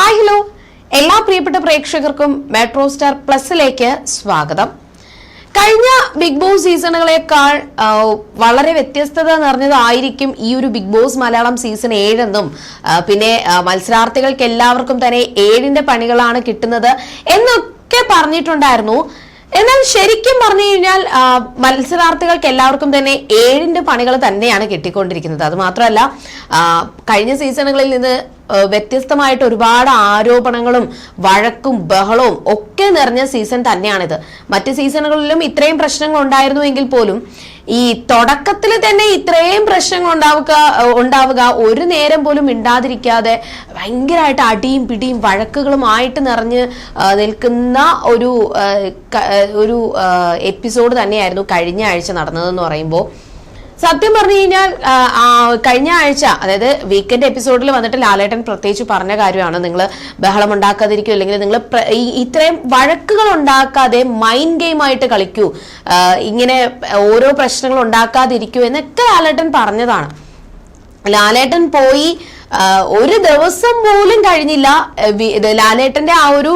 Hi hello. എല്ലാ പ്രിയപ്പെട്ട പ്രേക്ഷകർക്കും മെട്രോ സ്റ്റാർ പ്ലസിലേക്ക് സ്വാഗതം. കഴിഞ്ഞ ബിഗ് ബോസ് സീസണുകളെക്കാൾ വളരെ വ്യത്യസ്തത നിറഞ്ഞതായിരിക്കും ഈ ഒരു ബിഗ് ബോസ് മലയാളം സീസൺ ഏഴെന്നും പിന്നെ മത്സരാർത്ഥികൾക്ക് എല്ലാവർക്കും തന്നെ ഏഴിന്റെ പണികളാണ് കിട്ടുന്നത് എന്നൊക്കെ പറഞ്ഞിട്ടുണ്ടായിരുന്നു. എന്നാൽ ശരിക്കും പറഞ്ഞു കഴിഞ്ഞാൽ മത്സരാർത്ഥികൾക്ക് എല്ലാവർക്കും തന്നെ ഏഴിന്റെ പണികൾ തന്നെയാണ് കിട്ടിക്കൊണ്ടിരിക്കുന്നത്. അത് മാത്രമല്ല കഴിഞ്ഞ സീസണുകളിൽ നിന്ന് വ്യത്യസ്തമായിട്ട് ഒരുപാട് ആരോപണങ്ങളും വഴക്കും ബഹളവും ഒക്കെ നിറഞ്ഞ സീസൺ തന്നെയാണിത്. മറ്റ് സീസണുകളിലും ഇത്രയും പ്രശ്നങ്ങൾ ഉണ്ടായിരുന്നുവെങ്കിൽ പോലും ഈ തുടക്കത്തിൽ തന്നെ ഇത്രയും പ്രശ്നങ്ങൾ ഉണ്ടാവുക ഉണ്ടാവുക ഒരു നേരം പോലും ഇണ്ടാതിരിക്കാതെ ഭയങ്കരമായിട്ട് അടിയും പിടിയും വഴക്കുകളും ആയിട്ട് നിറഞ്ഞ് നിൽക്കുന്ന ഒരു ഒരു എപ്പിസോഡ് തന്നെയായിരുന്നു കഴിഞ്ഞ ആഴ്ച നടന്നതെന്ന് പറയുമ്പോൾ സത്യം പറഞ്ഞു കഴിഞ്ഞാൽ കഴിഞ്ഞ ആഴ്ച അതായത് വീക്കെൻഡ് എപ്പിസോഡിൽ വന്നിട്ട് ലാലേട്ടൻ പ്രത്യേകിച്ച് പറഞ്ഞ കാര്യമാണ്. നിങ്ങൾ ബഹളം ഉണ്ടാക്കാതിരിക്കൂ അല്ലെങ്കിൽ നിങ്ങൾ ഇത്രയും വഴക്കുകൾ ഉണ്ടാക്കാതെ മൈൻഡ് ഗെയിം ആയിട്ട് കളിക്കൂ. ഇങ്ങനെ ഓരോ പ്രശ്നങ്ങൾ ഉണ്ടാക്കാതിരിക്കൂ എന്നൊക്കെ ലാലേട്ടൻ പറഞ്ഞതാണ്. ലാലേട്ടൻ പോയി ഒരു ദിവസം പോലും കഴിഞ്ഞില്ല. ലാലേട്ടന്റെ ആ ഒരു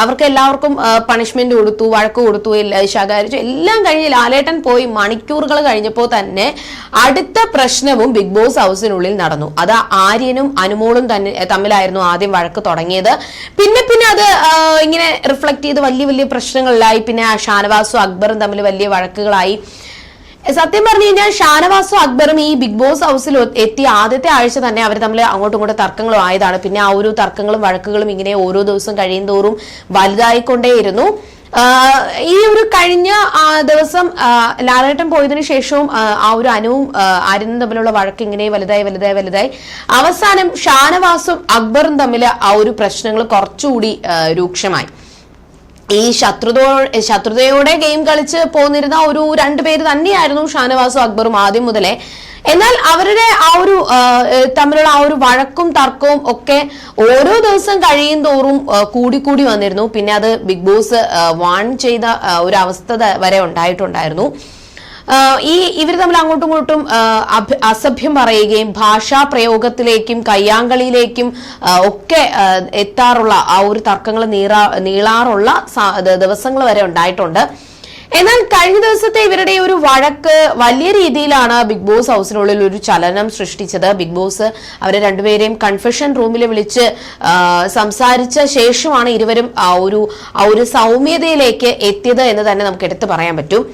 അവർക്ക് എല്ലാവർക്കും പണിഷ്മെന്റ് കൊടുത്തു വഴക്ക് കൊടുത്തു ശകാരിച്ചു എല്ലാം കഴിഞ്ഞ് ലാലേട്ടൻ പോയി മണിക്കൂറുകൾ കഴിഞ്ഞപ്പോൾ തന്നെ അടുത്ത പ്രശ്നവും ബിഗ് ബോസ് ഹൗസിനുള്ളിൽ നടന്നു. അത് ആര്യനും അനുമോളും തന്നെ തമ്മിലായിരുന്നു ആദ്യം വഴക്ക് തുടങ്ങിയത്. പിന്നെ പിന്നെ അത് ഇങ്ങനെ റിഫ്ലക്ട് ചെയ്ത് വലിയ വലിയ പ്രശ്നങ്ങളിലായി. പിന്നെ ഷാനവാസും അക്ബറും തമ്മിൽ വലിയ വഴക്കുകളായി. സത്യം പറഞ്ഞു കഴിഞ്ഞാൽ ഷാനവാസും അക്ബറും ഈ ബിഗ് ബോസ് ഹൗസിൽ എത്തിയ ആദ്യത്തെ ആഴ്ച തന്നെ അവർ തമ്മിൽ അങ്ങോട്ടും ഇങ്ങോട്ടും തർക്കങ്ങളും ആയതാണ്. പിന്നെ ആ ഒരു തർക്കങ്ങളും വഴക്കുകളും ഇങ്ങനെ ഓരോ ദിവസം കഴിയും തോറും വലുതായിക്കൊണ്ടേയിരുന്നു ഈ ഒരു കഴിഞ്ഞ ദിവസം ലാലേട്ടൻ പോയതിനു ശേഷവും ആ ഒരു അനുവും ആര്യനും തമ്മിലുള്ള വഴക്ക് ഇങ്ങനെ വലുതായി വലുതായി വലുതായി. അവസാനം ഷാനവാസും അക്ബറും തമ്മിൽ ആ ഒരു പ്രശ്നങ്ങൾ കുറച്ചുകൂടി രൂക്ഷമായി. ഈ ശത്രുതോ ശത്രുതയോടെ ഗെയിം കളിച്ച് പോന്നിരുന്ന ഒരു രണ്ടുപേര് തന്നെയായിരുന്നു ഷാനവാസും അക്ബറും ആദ്യം മുതലേ. എന്നാൽ അവരുടെ ആ ഒരു തമ്മിലുള്ള ആ ഒരു വഴക്കും തർക്കവും ഒക്കെ ഓരോ ദിവസം കഴിയും തോറും കൂടിക്കൂടി വന്നിരുന്നു. പിന്നെ അത് ബിഗ് ബോസ് വാൺ ചെയ്ത ഒരു അവസ്ഥ വരെ ഉണ്ടായിട്ടുണ്ടായിരുന്നു. ഈ ഇവർ തമ്മിൽ അങ്ങോട്ടും ഇങ്ങോട്ടും അസഭ്യം പറയുകയും ഭാഷാ പ്രയോഗത്തിലേക്കും കയ്യാങ്കളിയിലേക്കും ഒക്കെ എത്താറുള്ള ആ ഒരു തർക്കങ്ങൾ നീറാ നീളാറുള്ള ദിവസങ്ങൾ വരെ ഉണ്ടായിട്ടുണ്ട്. എന്നാൽ കഴിഞ്ഞ ദിവസത്തെ ഇവരുടെ ഒരു വഴക്ക് വലിയ രീതിയിലാണ് ബിഗ് ബോസ് ഹൗസിനുള്ളിൽ ഒരു ചലനം സൃഷ്ടിച്ചത്. ബിഗ് ബോസ് അവരെ രണ്ടുപേരെയും കൺഫെഷൻ റൂമിൽ വിളിച്ച് സംസാരിച്ച ശേഷമാണ് ഇരുവരും ആ ഒരു ഒരു സൗമ്യതയിലേക്ക് എത്തിയത് എന്ന് തന്നെ നമുക്ക് എടുത്തു പറയാൻ പറ്റും.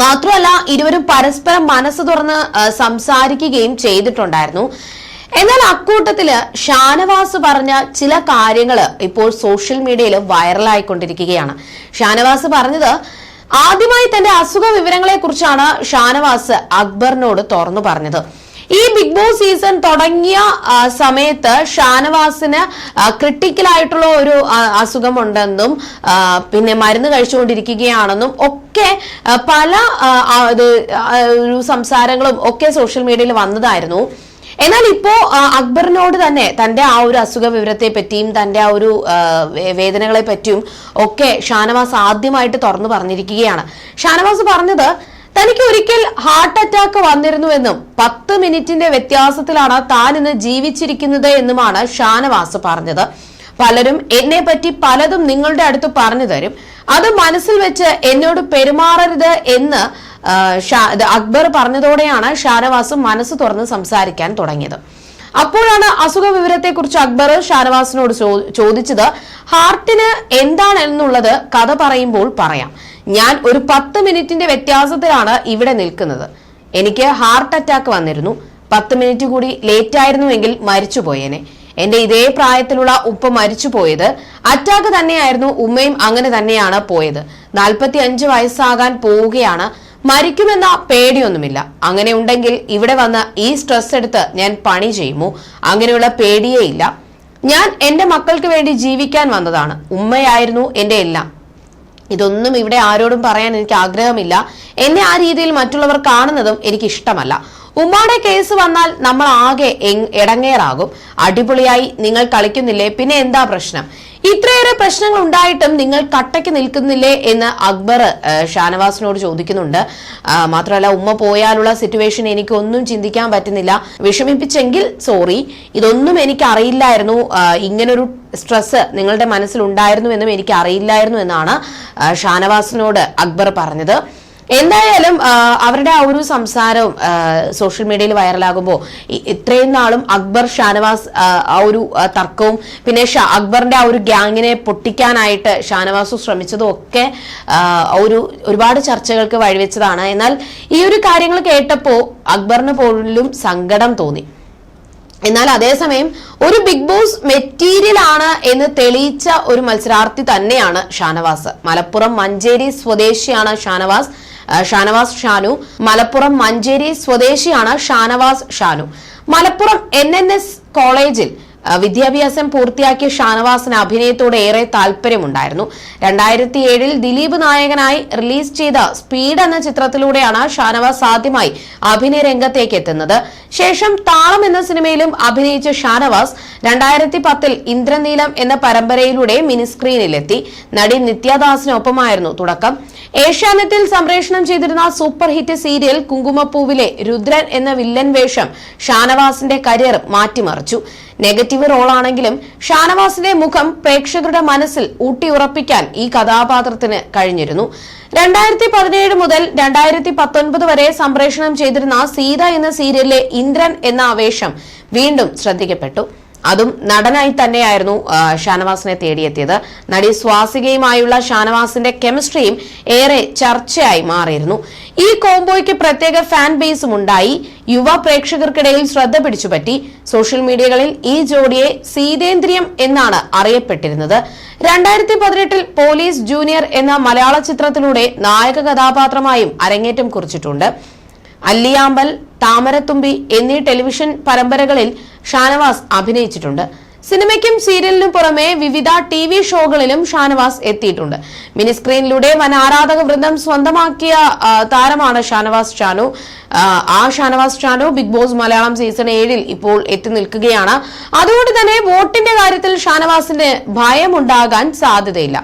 മാത്രമല്ല ഇരുവരും പരസ്പരം മനസ്സ് തുറന്ന് സംസാരിക്കുകയും ചെയ്തിട്ടുണ്ടായിരുന്നു. എന്നാൽ അക്കൂട്ടത്തിൽ ഷാനവാസ് പറഞ്ഞ ചില കാര്യങ്ങൾ ഇപ്പോൾ സോഷ്യൽ മീഡിയയിൽ വൈറലായിക്കൊണ്ടിരിക്കുകയാണ്. ഷാനവാസ് പറഞ്ഞത് ആദ്യമായി തന്റെ അസുഖ വിവരങ്ങളെ കുറിച്ചാണ് ഷാനവാസ് അക്ബറിനോട് തുറന്നു പറഞ്ഞത്. ഈ ബിഗ് ബോസ് സീസൺ തുടങ്ങിയ സമയത്ത് ഷാനവാസിന് ക്രിട്ടിക്കൽ ആയിട്ടുള്ള ഒരു അസുഖമുണ്ടെന്നും പിന്നെ മരുന്ന് കഴിച്ചുകൊണ്ടിരിക്കുകയാണെന്നും ഒക്കെ പല സംസാരങ്ങളും ഒക്കെ സോഷ്യൽ മീഡിയയിൽ വന്നതായിരുന്നു. എന്നാൽ ഇപ്പോ അക്ബറിനോട് തന്നെ തന്റെ ആ ഒരു അസുഖ വിവരത്തെ പറ്റിയും തന്റെ ആ ഒരു വേദനകളെ പറ്റിയും ഒക്കെ ഷാനവാസ് ആദ്യമായിട്ട് തുറന്നു പറഞ്ഞിരിക്കുകയാണ്. ഷാനവാസ് പറഞ്ഞത് തനിക്ക് ഒരിക്കൽ ഹാർട്ട് അറ്റാക്ക് വന്നിരുന്നുവെന്നും പത്ത് മിനിറ്റിന്റെ വ്യത്യാസത്തിലാണ് താൻ ഇന്ന് ജീവിച്ചിരിക്കുന്നത് എന്നുമാണ് ഷാനവാസ് പറഞ്ഞത്. പലരും എന്നെ പറ്റി പലതും നിങ്ങളുടെ അടുത്ത് പറഞ്ഞു തരും. അത് മനസ്സിൽ വെച്ച് എന്നോട് പെരുമാറരുത് എന്ന് അക്ബർ പറഞ്ഞതോടെയാണ് ഷാനവാസും മനസ്സ് തുറന്ന് സംസാരിക്കാൻ തുടങ്ങിയത്. അപ്പോഴാണ് അസുഖ വിവരത്തെക്കുറിച്ച് അക്ബർ ഷാനവാസിനോട് ചോദിച്ചത്. ഹാർട്ടിന് എന്താണെന്നുള്ളത് കഥ പറയുമ്പോൾ പറയാം. ഞാൻ ഒരു പത്ത് മിനിറ്റിന്റെ വ്യത്യാസത്തിലാണ് ഇവിടെ നിൽക്കുന്നത്. എനിക്ക് ഹാർട്ട് അറ്റാക്ക് വന്നിരുന്നു. പത്ത് മിനിറ്റ് കൂടി ലേറ്റ് ആയിരുന്നുവെങ്കിൽ മരിച്ചുപോയേനെ. എന്റെ ഇതേ പ്രായത്തിലുള്ള ഉപ്പ മരിച്ചു പോയത് അറ്റാക്ക് തന്നെയായിരുന്നു ഉമ്മയും അങ്ങനെ തന്നെയാണ് പോയത്. നാൽപ്പത്തി അഞ്ച് വയസ്സാകാൻ പോവുകയാണ്. മരിക്കുമെന്ന പേടിയൊന്നുമില്ല. അങ്ങനെ ഉണ്ടെങ്കിൽ ഇവിടെ വന്ന് ഈ സ്ട്രെസ് എടുത്ത് ഞാൻ പണി ചെയ്യുമോ? അങ്ങനെയുള്ള പേടിയേ ഇല്ല ഞാൻ എന്റെ മക്കൾക്ക് വേണ്ടി ജീവിക്കാൻ വന്നതാണ്. ഉമ്മയായിരുന്നു എന്റെ എല്ലാം. ഇതൊന്നും ഇവിടെ ആരോടും പറയാൻ എനിക്ക് ആഗ്രഹമില്ല. എന്നെ ആ രീതിയിൽ മറ്റുള്ളവർ കാണുന്നതും എനിക്ക് ഇഷ്ടമല്ല. ഉമ്മാടെ കേസ് വന്നാൽ നമ്മൾ ആകെ ഇടങ്ങേറാകും അടിപൊളിയായി നിങ്ങൾ കളിക്കുന്നില്ലേ? പിന്നെ എന്താ പ്രശ്നം? ഇത്രയേറെ പ്രശ്നങ്ങൾ ഉണ്ടായിട്ടും നിങ്ങൾ കട്ടയ്ക്ക് നിൽക്കുന്നില്ലേ എന്ന് അക്ബർ ഷാനവാസിനോട് ചോദിക്കുന്നുണ്ട്. മാത്രമല്ല ഉമ്മ പോയാലുള്ള സിറ്റുവേഷൻ എനിക്ക് ഒന്നും ചിന്തിക്കാൻ പറ്റുന്നില്ല. വിഷമിപ്പിച്ചെങ്കിൽ സോറി ഇതൊന്നും എനിക്ക് അറിയില്ലായിരുന്നു ഇങ്ങനൊരു സ്ട്രെസ് നിങ്ങളുടെ മനസ്സിലുണ്ടായിരുന്നു എന്നും എനിക്ക് അറിയില്ലായിരുന്നു എന്നാണ് ഷാനവാസിനോട് അക്ബർ പറഞ്ഞത്. എന്തായാലും അവരുടെ ആ ഒരു സംസാരവും സോഷ്യൽ മീഡിയയിൽ വൈറലാകുമ്പോൾ ഇത്രയും നാളും അക്ബർ ഷാനവാസ് ആ, ഒരു തർക്കവും പിന്നെ അക്ബറിന്റെ ആ ഒരു ഗ്യാങ്ങിനെ പൊട്ടിക്കാനായിട്ട് ഷാനവാസ് ശ്രമിച്ചതും ഒക്കെ ഒരു ഒരുപാട് ചർച്ചകൾക്ക് വഴിവെച്ചതാണ്. എന്നാൽ ഈ ഒരു കാര്യങ്ങൾ കേട്ടപ്പോൾ അക്ബറിന് പോലും സങ്കടം തോന്നി. എന്നാൽ അതേസമയം ഒരു ബിഗ് ബോസ് മെറ്റീരിയൽ ആണ് എന്ന് തെളിയിച്ച ഒരു മത്സരാർത്ഥി തന്നെയാണ് ഷാനവാസ്. മലപ്പുറം മഞ്ചേരി സ്വദേശിയാണ് ഷാനവാസ്. ഷാനവാസ് ഷാനു. മലപ്പുറം മഞ്ചേരി സ്വദേശിയാണ് Shanavas Shanu. Malappuram N N S കോളേജിൽ വിദ്യാഭ്യാസം പൂർത്തിയാക്കിയ ഷാനവാസിന് അഭിനയത്തോട് ഏറെ താല്പര്യമുണ്ടായിരുന്നു. രണ്ടായിരത്തി ഏഴിൽ ദിലീപ് നായകനായി റിലീസ് ചെയ്ത സ്പീഡ് എന്ന ചിത്രത്തിലൂടെയാണ് ഷാനവാസ് ആദ്യമായി അഭിനയ രംഗത്തേക്ക് എത്തുന്നത്. ശേഷം താളം എന്ന സിനിമയിലും അഭിനയിച്ച ഷാനവാസ് രണ്ടായിരത്തി പത്തിൽ ഇന്ദ്രനീലം എന്ന പരമ്പരയിലൂടെ മിനിസ്ക്രീനിലെത്തി. നടി നിത്യദാസിനൊപ്പമായിരുന്നു തുടക്കം. ഏഷ്യാനെറ്റിൽ സംപ്രേഷണം ചെയ്തിരുന്ന സൂപ്പർ ഹിറ്റ് സീരിയൽ കുങ്കുമപ്പൂവിലെ രുദ്രൻ എന്ന വില്ലൻ വേഷം ഷാനവാസിന്റെ കരിയർ മാറ്റിമറിച്ചു. നെഗറ്റീവ് റോളാണെങ്കിലും ഷാനവാസിന്റെ മുഖം പ്രേക്ഷകരുടെ മനസ്സിൽ ഊട്ടിയുറപ്പിക്കാൻ ഈ കഥാപാത്രത്തിന് കഴിഞ്ഞിരുന്നു. രണ്ടായിരത്തി പതിനേഴ് മുതൽ രണ്ടായിരത്തി പത്തൊൻപത് വരെ സംപ്രേഷണം ചെയ്തിരുന്ന സീത എന്ന സീരിയലിലെ ഇന്ദ്രൻ എന്ന വേഷം വീണ്ടും ശ്രദ്ധിക്കപ്പെട്ടു. അതും നടനായി തന്നെയായിരുന്നു ഷാനവാസിനെ തേടിയെത്തിയത്. നടി സ്വാസികയുമായുള്ള ഷാനവാസിന്റെ കെമിസ്ട്രിയും ഏറെ ചർച്ചയായി മാറിയിരുന്നു. ഈ കോംബോയ്ക്ക് പ്രത്യേക ഫാൻ ബേസും ഉണ്ടായി. യുവ പ്രേക്ഷകർക്കിടയിൽ ശ്രദ്ധ പിടിച്ചുപറ്റി സോഷ്യൽ മീഡിയകളിൽ ഈ ജോഡിയെ സീതേന്ദ്രിയം എന്നാണ് അറിയപ്പെട്ടിരുന്നത്. രണ്ടായിരത്തി പതിനെട്ടിൽ പോലീസ് ജൂനിയർ എന്ന മലയാള ചിത്രത്തിലൂടെ നായക കഥാപാത്രമായും അരങ്ങേറ്റം കുറിച്ചിട്ടുണ്ട്. അല്ലിയാമ്പൽ താമരത്തുമ്പി എന്നീ ടെലിവിഷൻ പരമ്പരകളിൽ ഷാനവാസ് അഭിനയിച്ചിട്ടുണ്ട്. സിനിമയ്ക്കും സീരിയലിനും പുറമെ വിവിധ ടി വി ഷോകളിലും ഷാനവാസ് എത്തിയിട്ടുണ്ട്. മിനി സ്ക്രീനിലൂടെ വൻ ആരാധക വൃന്ദം സ്വന്തമാക്കിയ താരമാണ് ഷാനവാസ് ഷാനു ആ, Shanavas Shanu Bigg Boss Malayalam season ഏഴിൽ ഇപ്പോൾ എത്തി നിൽക്കുകയാണ്. അതുകൊണ്ട് തന്നെ വോട്ടിന്റെ കാര്യത്തിൽ ഷാനവാസിന് ഭയമുണ്ടാകാൻ സാധ്യതയില്ല.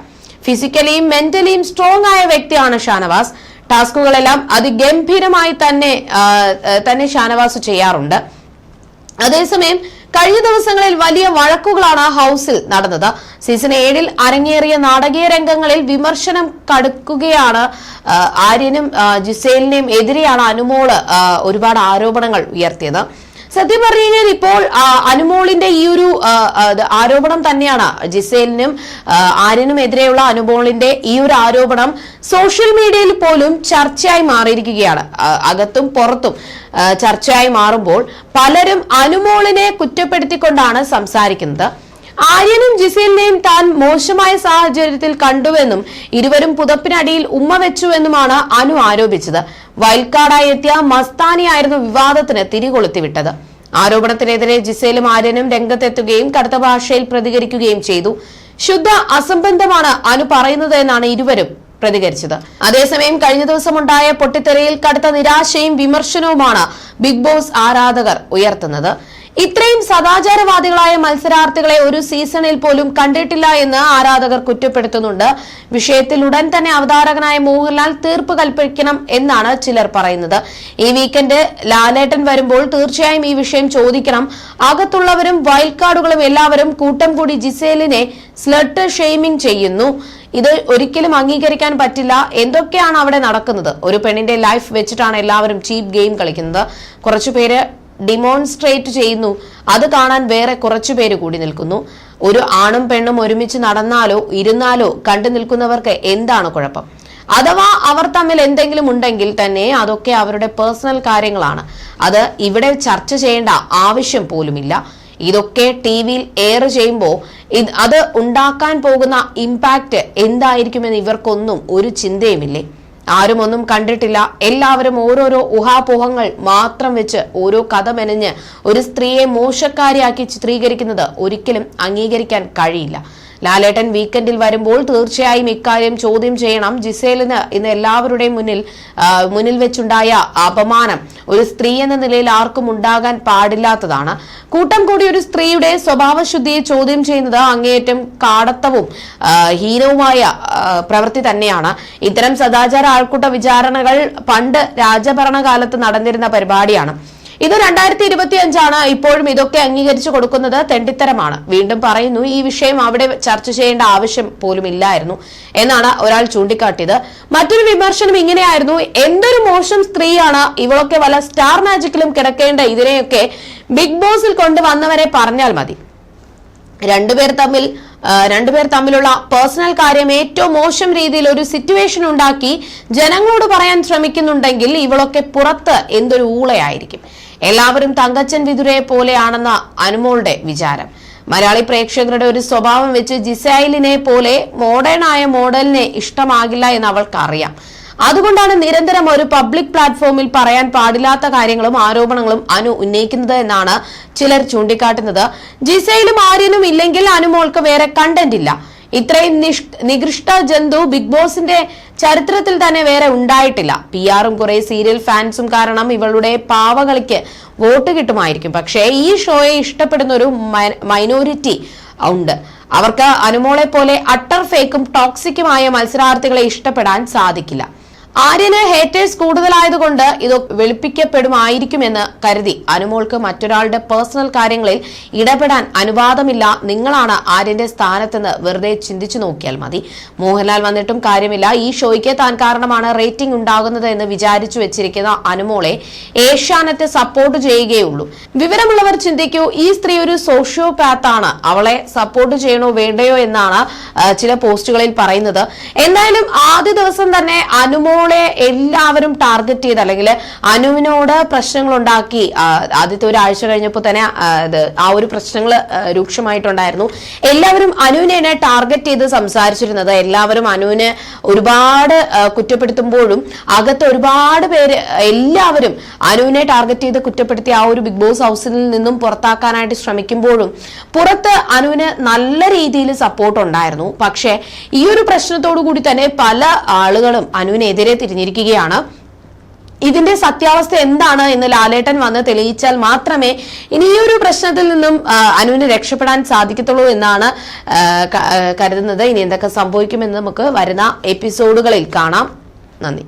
ഫിസിക്കലിയും മെന്റലിയും സ്ട്രോങ് ആയ വ്യക്തിയാണ് ഷാനവാസ്. ടാസ്കുകളെല്ലാം അതിഗംഭീരമായി തന്നെ തന്നെ ഷാനവാസ് ചെയ്യാറുണ്ട്. അതേസമയം കഴിഞ്ഞ ദിവസങ്ങളിൽ വലിയ വഴക്കുകളാണ് ഹൌസിൽ നടന്നത്. സീസൺ ഏഴിൽ അരങ്ങേറിയ നാടകീയ രംഗങ്ങളിൽ വിമർശനം കടുക്കുകയാണ് ആര്യനും ജിസേലിനെയും എതിരെയാണ് അനുമോൾ ഒരുപാട് ആരോപണങ്ങൾ ഉയർത്തിയത്. സത്യം പറഞ്ഞു കഴിഞ്ഞാൽ ഇപ്പോൾ അനുമോളിന്റെ ഈ ഒരു ആരോപണം തന്നെയാണ് ജിസേലിനും ആര്യനും എതിരെയുള്ള അനുമോളിന്റെ ഈ ഒരു ആരോപണം സോഷ്യൽ മീഡിയയിൽ പോലും ചർച്ചയായി മാറിയിരിക്കുകയാണ്. അകത്തും പുറത്തും ചർച്ചയായി മാറുമ്പോൾ പലരും അനുമോളിനെ കുറ്റപ്പെടുത്തിക്കൊണ്ടാണ് സംസാരിക്കുന്നത്. ആര്യനും ജിസേലിനെയും താൻ മോശമായ സാഹചര്യത്തിൽ കണ്ടുവെന്നും ഇരുവരും പുതപ്പിനടിയിൽ ഉമ്മ വെച്ചുവെന്നുമാണ് അനു ആരോപിച്ചത്. വയൽക്കാടായി എത്തിയ മസ്താനിയായിരുന്നു വിവാദത്തിന് തിരികൊളുത്തിവിട്ടത്. ആരോപണത്തിനെതിരെ ജിസേലും ആര്യനും രംഗത്തെത്തുകയും കടുത്ത ഭാഷയിൽ പ്രതികരിക്കുകയും ചെയ്തു. ശുദ്ധ അസംബന്ധമാണ് അനു പറയുന്നത് എന്നാണ് ഇരുവരും പ്രതികരിച്ചത്. അതേസമയം കഴിഞ്ഞ ദിവസമുണ്ടായ പൊട്ടിത്തെറിയിൽ കടുത്ത നിരാശയും വിമർശനവുമാണ് ബിഗ് ബോസ് ആരാധകർ ഉയർത്തുന്നത്. ഇത്രയും സദാചാരവാദികളായ മത്സരാർത്ഥികളെ ഒരു സീസണിൽ പോലും കണ്ടിട്ടില്ല എന്ന് ആരാധകർ കുറ്റപ്പെടുത്തുന്നുണ്ട്. വിഷയത്തിൽ ഉടൻ തന്നെ അവതാരകനായ മോഹൻലാൽ തീർപ്പ് കൽപ്പിക്കണം എന്നാണ് ചിലർ പറയുന്നത്. ഈ വീക്കെൻഡ് ലാലേട്ടൻ വരുമ്പോൾ തീർച്ചയായും ഈ വിഷയം ചോദിക്കണം. അകത്തുള്ളവരും വൈൽഡ് കാർഡുകളും എല്ലാവരും കൂട്ടം കൂടി ജിസേലിനെ സ്ലട്ട് ഷെയ്മിംഗ് ചെയ്യുന്നു. ഇത് ഒരിക്കലും അംഗീകരിക്കാൻ പറ്റില്ല. എന്തൊക്കെയാണ് അവിടെ നടക്കുന്നത്? ഒരു പെണ്ണിന്റെ ലൈഫ് വെച്ചിട്ടാണ് എല്ലാവരും ചീപ്പ് ഗെയിം കളിക്കുന്നത്. കുറച്ചുപേര് ഡിമോൺസ്ട്രേറ്റ് ചെയ്യുന്നു. അത് കാണാൻ വേറെ കുറച്ചു പേര് കൂടി നിൽക്കുന്നു. ഒരു ആണും പെണ്ണും ഒരുമിച്ച് നടന്നാലോ ഇരുന്നാലോ കണ്ടു നിൽക്കുന്നവർക്ക് എന്താണ് കുഴപ്പം? അഥവാ അവർ തമ്മിൽ എന്തെങ്കിലും ഉണ്ടെങ്കിൽ തന്നെ അതൊക്കെ അവരുടെ പേഴ്സണൽ കാര്യങ്ങളാണ്. അത് ഇവിടെ ചർച്ച ചെയ്യേണ്ട ആവശ്യം പോലുമില്ല. ഇതൊക്കെ ടി വിയിൽ എയർ ചെയ്യുമ്പോൾ അത് ഉണ്ടാക്കാൻ പോകുന്ന ഇമ്പാക്റ്റ് എന്തായിരിക്കുമെന്ന് ഇവർക്കൊന്നും ഒരു ചിന്തയുമില്ലേ? ആരും ഒന്നും കണ്ടിട്ടില്ല. എല്ലാവരും ഓരോരോ ഊഹാപോഹങ്ങൾ മാത്രം വെച്ച് ഓരോ കഥ മെനഞ്ഞ് ഒരു സ്ത്രീയെ മോശക്കാരിയാക്കി ചിത്രീകരിക്കുന്നത് ഒരിക്കലും അംഗീകരിക്കാൻ കഴിയില്ല. ലാലേട്ടൻ വീക്കെൻഡിൽ വരുമ്പോൾ തീർച്ചയായും ഇക്കാര്യം ചോദ്യം ചെയ്യണം. ജിസേലിന് ഇന്ന് എല്ലാവരുടെയും മുന്നിൽ മുന്നിൽ വെച്ചുണ്ടായ അപമാനം ഒരു സ്ത്രീ എന്ന നിലയിൽ ആർക്കും ഉണ്ടാകാൻ പാടില്ലാത്തതാണ്. കൂട്ടം കൂടി ഒരു സ്ത്രീയുടെ സ്വഭാവശുദ്ധിയെ ചോദ്യം ചെയ്യുന്നത് അങ്ങേയറ്റം കാടത്തവും ഹീനവുമായ പ്രവൃത്തി തന്നെയാണ്. ഇത്തരം സദാചാര ആൾക്കൂട്ട വിചാരണകൾ പണ്ട് രാജഭരണകാലത്ത് നടന്നിരുന്ന പരിപാടിയാണ്. ഇത് രണ്ടായിരത്തി ഇരുപത്തി അഞ്ചാണ് ഇപ്പോഴും ഇതൊക്കെ അംഗീകരിച്ചു കൊടുക്കുന്നത് തെണ്ടിത്തരമാണ്. വീണ്ടും പറയുന്നു ഈ വിഷയം അവിടെ ചർച്ച ചെയ്യേണ്ട ആവശ്യം പോലും ഇല്ലായിരുന്നു എന്നാണ് ഒരാൾ ചൂണ്ടിക്കാട്ടിയത്. മറ്റൊരു വിമർശനം ഇങ്ങനെയായിരുന്നു എന്തൊരു മോശം സ്ത്രീയാണ് ഇവളൊക്കെ വല്ല സ്റ്റാർ മാജിക്കിലും കിടക്കേണ്ട ഇതിനെയൊക്കെ ബിഗ് ബോസിൽ കൊണ്ടുവന്നവരെ പറഞ്ഞാൽ മതി. രണ്ടുപേർ തമ്മിൽ രണ്ടുപേർ തമ്മിലുള്ള പേഴ്സണൽ കാര്യം ഏറ്റവും മോശം രീതിയിൽ ഒരു സിറ്റുവേഷൻ ഉണ്ടാക്കി ജനങ്ങളോട് പറയാൻ ശ്രമിക്കുന്നുണ്ടെങ്കിൽ ഇവളൊക്കെ പുറത്ത് എന്തൊരു ഊളയായിരിക്കും. എല്ലാവരും തങ്കച്ചൻ വിതുരയെ പോലെയാണെന്ന അനുമോളുടെ വിചാരം. മലയാളി പ്രേക്ഷകരുടെ ഒരു സ്വഭാവം വെച്ച് ജിസൈലിനെ പോലെ മോഡേൺ ആയ മോഡലിനെ ഇഷ്ടമാകില്ല എന്ന് അവൾക്കറിയാം. അതുകൊണ്ടാണ് നിരന്തരം ഒരു പബ്ലിക് പ്ലാറ്റ്ഫോമിൽ പറയാൻ പാടില്ലാത്ത കാര്യങ്ങളും ആരോപണങ്ങളും അനു ഉന്നയിക്കുന്നത് എന്നാണ് ചിലർ ചൂണ്ടിക്കാട്ടുന്നത്. ജിസൈലും ആര്യനും ഇല്ലെങ്കിൽ അനുമോൾക്ക് വേറെ കണ്ടന്റ് ഇല്ല. ഇത്രയും നികൃഷ്ട ജന്തു ബിഗ് ബോസിന്റെ ചരിത്രത്തിൽ തന്നെ വേറെ ഉണ്ടായിട്ടില്ല. പി ആറും കുറെ സീരിയൽ ഫാൻസും കാരണം ഇവളുടെ പാവകളിക്ക് വോട്ട് കിട്ടുമായിരിക്കും. പക്ഷേ ഈ ഷോയെ ഇഷ്ടപ്പെടുന്ന ഒരു മൈനോറിറ്റി ഉണ്ട്. അവർക്ക് അനുമോളെ പോലെ അട്ടർ ഫേക്കും ടോക്സിക്കുമായ മത്സരാർത്ഥികളെ ഇഷ്ടപ്പെടാൻ സാധിക്കില്ല. ആര്യന് ഹേറ്റേഴ്സ് കൂടുതലായതുകൊണ്ട് ഇത് വെളുപ്പിക്കപ്പെടുമായിരിക്കുമെന്ന് കരുതി. അനുമോൾക്ക് മറ്റൊരാളുടെ പേഴ്സണൽ കാര്യങ്ങളിൽ ഇടപെടാൻ അനുവാദമില്ല. നിങ്ങളാണ് ആര്യന്റെ സ്ഥാനത്തെന്ന് വെറുതെ ചിന്തിച്ചു നോക്കിയാൽ മതി. മോഹൻലാൽ വന്നിട്ടും കാര്യമില്ല. ഈ ഷോയ്ക്ക് താൻ കാരണമാണ് റേറ്റിംഗ് ഉണ്ടാകുന്നത് എന്ന് വിചാരിച്ചു വെച്ചിരിക്കുന്ന അനുമോളെ ഏഷ്യാനെറ്റ് സപ്പോർട്ട് ചെയ്യുകയുള്ളൂ. വിവരമുള്ളവർ ചിന്തിക്കൂ ഈ സ്ത്രീ ഒരു സോഷ്യോപാത്ത് ആണ്. അവളെ സപ്പോർട്ട് ചെയ്യണോ വേണ്ടയോ എന്നാണ് ചില പോസ്റ്റുകളിൽ പറയുന്നത്. എന്തായാലും ആദ്യ ദിവസം തന്നെ അനുമോളെ എല്ലാവരും ടാർഗറ്റ് ചെയ്ത് അല്ലെങ്കിൽ അനുവിനോട് പ്രശ്നങ്ങൾ ഉണ്ടാക്കി ആദ്യത്തെ ഒരാഴ്ച കഴിഞ്ഞപ്പോൾ തന്നെ ആ, ഒരു പ്രശ്നങ്ങൾ രൂക്ഷമായിട്ടുണ്ടായിരുന്നു. എല്ലാവരും അനുവിനെ ടാർഗറ്റ് ചെയ്ത് സംസാരിച്ചിരുന്നത്. എല്ലാവരും അനുവിനെ ഒരുപാട് കുറ്റപ്പെടുത്തുമ്പോഴും അകത്ത് ഒരുപാട് പേര് എല്ലാവരും അനുവിനെ ടാർഗറ്റ് ചെയ്ത് കുറ്റപ്പെടുത്തി ആ ഒരു ബിഗ് ബോസ് ഹൗസിൽ നിന്നും പുറത്താക്കാനായിട്ട് ശ്രമിക്കുമ്പോഴും പുറത്ത് അനുവിന് നല്ല രീതിയിൽ സപ്പോർട്ട് ഉണ്ടായിരുന്നു. പക്ഷേ ഈ ഒരു പ്രശ്നത്തോടു കൂടി തന്നെ പല ആളുകളും അനുവിനെതിരെ തിരിഞ്ഞിരിക്കുകയാണ്. ഇതിന്റെ സത്യാവസ്ഥ എന്താണ് എന്ന് ലാലേട്ടൻ വന്ന് തെളിയിച്ചാൽ മാത്രമേ ഇനിയൊരു പ്രശ്നത്തിൽ നിന്നും അനുവിന് രക്ഷപ്പെടാൻ സാധിക്കത്തുള്ളൂ എന്നാണ് കരുതുന്നത്. ഇനി എന്തൊക്കെ സംഭവിക്കുമെന്ന് നമുക്ക് വരുന്ന എപ്പിസോഡുകളിൽ കാണാം. നന്ദി.